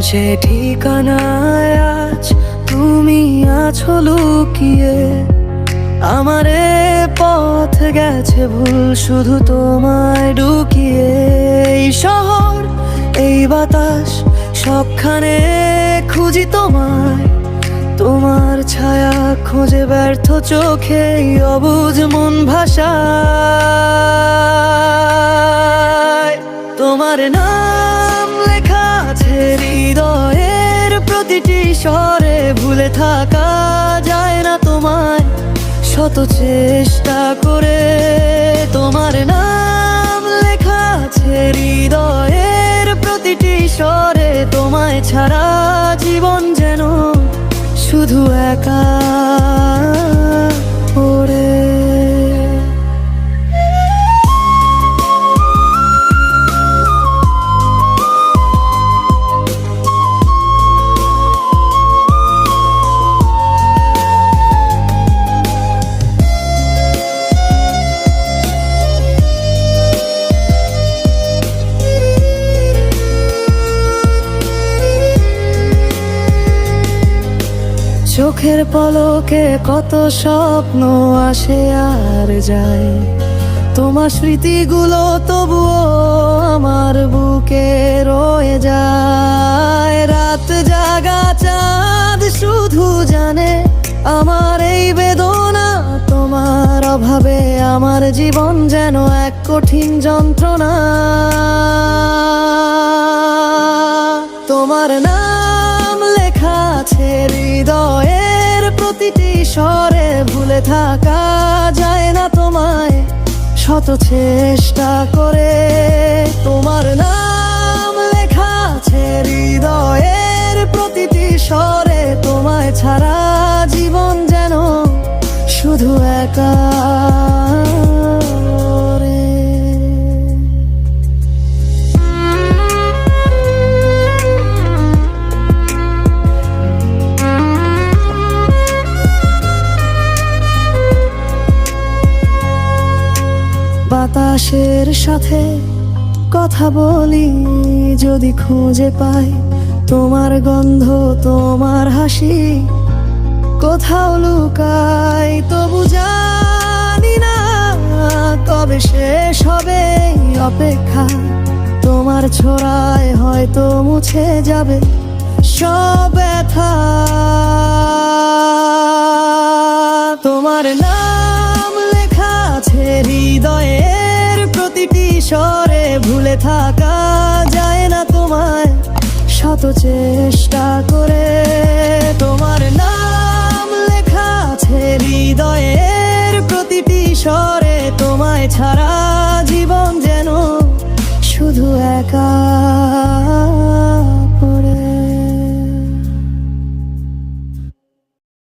যে ঠিকানায় আজ তুমি আছো লুকিয়ে। আমারে পথ গেছে ভুল শুধু তোমায় ঢুকিয়ে। এই শহর, এই বাতাস, সবখানে খুঁজি তোমায়। তোমার ছায়া খুঁজে ব্যর্থ চোখে অবুজ মন ভাষা তোমার নাম প্রতিটি স্বরে ভুলে থাকা যায় না তোমায়। শত চেষ্টা করে তোমার নাম লেখা আছে হৃদয়ের প্রতিটি স্বরে তোমায় ছাড়া জীবন যেন শুধু একা। চোখের পলকে কত স্বপ্ন আসে আর যায়। তোমার স্মৃতিগুলো তবুও আমার বুকে রয়ে যায়। রাত জাগা চাঁদ শুধু জানে আমার এই বেদনা। তোমার অভাবে আমার জীবন যেন এক কঠিন যন্ত্রণা। প্রতিটি স্বরে ভুলে থাকা যায় না তোমায়। শত চেষ্টা করে তোমার নাম লেখা আছে হৃদয়ের প্রতিটি স্বরে তোমায় ছাড়া জীবন যেন শুধু একা। বাতাসের সাথে কথা বলি, যদি খুঁজে পাই তোমার গন্ধ, তোমার হাসি, কোথাও লুকাই, তবু জানি না কবে শেষ হবে অপেক্ষা। তোমার ছোড়ায় হয়তো মুছে যাবে সব ব্যথা। তোমার আছে হৃদয়ের প্রতিটি স্বরে ভুলে থাকা যায় না তোমায়। শত চেষ্টা করে তোমার নাম লেখা আছে হৃদয়ের প্রতিটি স্বরে। তোমায় ছাড়া জীবন যেন শুধু একা